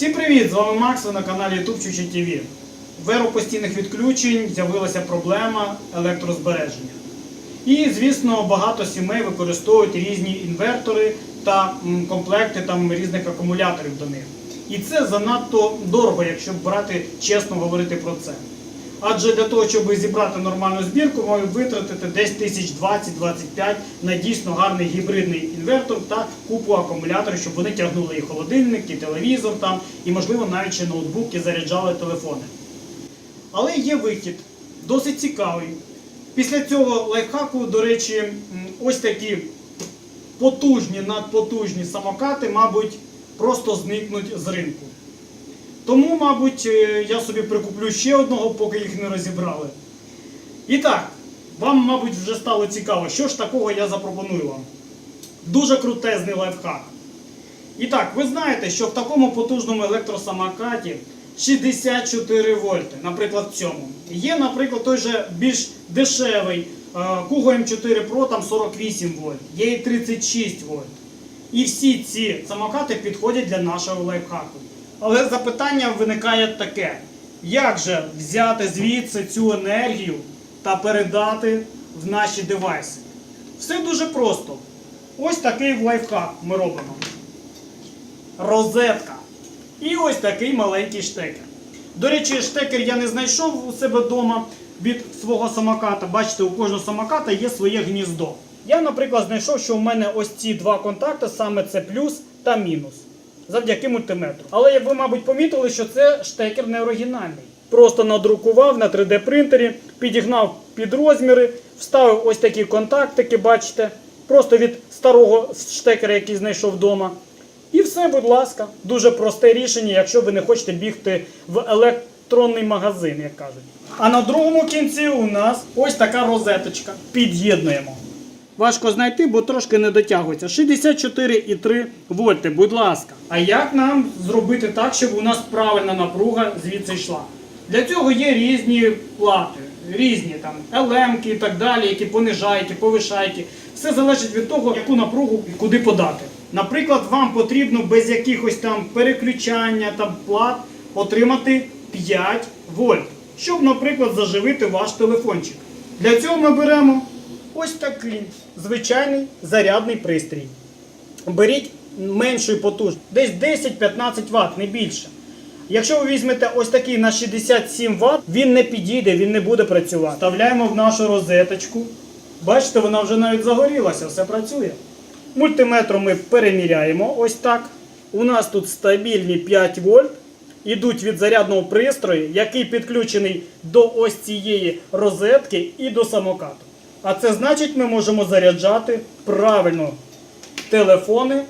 Всім привіт! З вами Макс, ви на каналі YouTube Чуча ТВ. Еру постійних відключень з'явилася проблема електрозбереження. І, звісно, багато сімей використовують різні інвертори та комплекти там, різних акумуляторів до них. І це занадто дорого, якщо брати чесно говорити про це. Адже для того, щоб зібрати нормальну збірку, маю витратити десь тисяч 20-25 на дійсно гарний гібридний інвертор та купу акумуляторів, щоб вони тягнули і холодильник, і телевізор там, і, можливо, навіть ще ноутбуки заряджали телефони. Але є вихід, досить цікавий. Після цього лайфхаку, до речі, ось такі потужні, надпотужні самокати, мабуть, просто зникнуть з ринку. Тому, мабуть, е, я собі прикуплю ще одного, поки їх не розібрали. І так, вам, мабуть, вже стало цікаво, що ж такого я запропоную вам. Дуже крутезний лайфхак. І так, ви знаєте, що в такому потужному електросамокаті 64 вольти, наприклад, в цьому. Є, наприклад, той же більш дешевий Kugo M4 Pro, там 48 вольт, є і 36 вольт. І всі ці самокати підходять для нашого лайфхаку. Але запитання виникає таке: як же взяти звідси цю енергію та передати в наші девайси? Все дуже просто. Ось такий лайфхак ми робимо. Розетка. І ось такий маленький штекер. До речі, штекер я не знайшов у себе вдома від свого самоката. Бачите, у кожного самоката є своє гніздо. Я, наприклад, знайшов, що у мене ось ці два контакти, саме це плюс та мінус. Завдяки мультиметру. Але ви, мабуть, помітили, що це штекер не оригінальний. Просто надрукував на 3D принтері, підігнав під розміри, вставив ось такі контактики, бачите, просто від старого штекера, який знайшов вдома. І все, будь ласка, дуже просте рішення, якщо ви не хочете бігти в електронний магазин, як кажуть. А на другому кінці у нас ось така розеточка. Під'єднуємо. Важко знайти, бо трошки не дотягується. 64,3 вольти, будь ласка. А як нам зробити так, щоб у нас правильна напруга звідси йшла? Для цього є різні плати, різні там елемки і так далі, які понижають, повишають. Все залежить від того, яку напругу і куди подати. Наприклад, вам потрібно без якихось там переключання там плат отримати 5 вольт, щоб, наприклад, заживити ваш телефончик. Для цього ми беремо ось такий звичайний зарядний пристрій. Беріть меншої потужності, десь 10-15 Вт, не більше. Якщо ви візьмете ось такий на 67 Вт, він не підійде, він не буде працювати. Вставляємо в нашу розеточку. Бачите, вона вже навіть загорілася, все працює. Мультиметром ми переміряємо ось так. У нас тут стабільні 5 вольт. Ідуть від зарядного пристрою, який підключений до ось цієї розетки і до самокату. А це значить, ми можемо заряджати правильно телефони,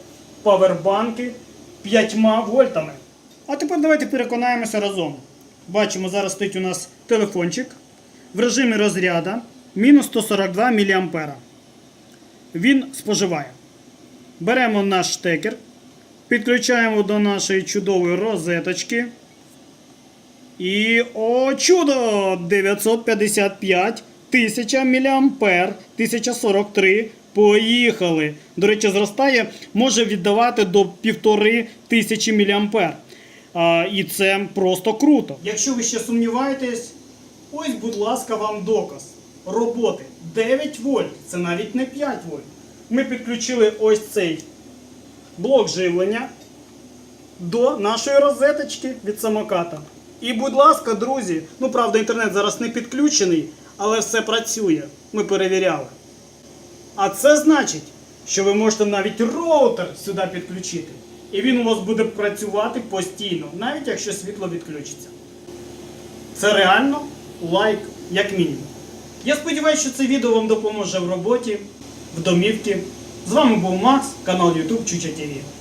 павербанки 5 вольтами. А тепер давайте переконаємося разом. Бачимо, зараз стоїть у нас телефончик в режимі розряда мінус 142 мА. Він споживає. Беремо наш штекер, підключаємо до нашої чудової розеточки. І о чудо! 955 тисяча мА, 1043. Поїхали. До речі, зростає, може віддавати до 1500 мА. І це просто круто. Якщо ви ще сумніваєтесь, ось, будь ласка, вам доказ роботи 9 вольт, це навіть не 5 вольт. Ми підключили ось цей блок живлення до нашої розеточки від самоката. І, будь ласка, друзі, ну правда, інтернет зараз не підключений, але все працює. Ми перевіряли. А це значить, що ви можете навіть роутер сюди підключити. І він у вас буде працювати постійно, навіть якщо світло відключиться. Це реально лайк, як мінімум. Я сподіваюся, що це відео вам допоможе в роботі, в домівці. З вами був Макс, канал YouTube Чуча ТВ.